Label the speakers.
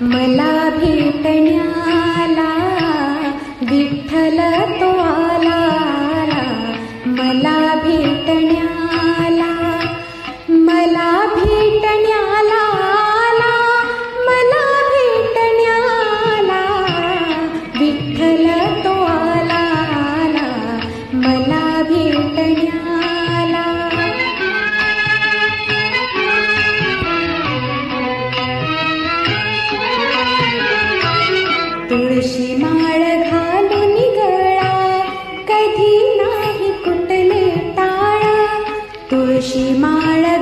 Speaker 1: मला भेटण्याला विठ्ठल तो आला आला. मला भेटण्या माळ घालून गळा कधी नाही कुठले टाळा. तुळशी माळ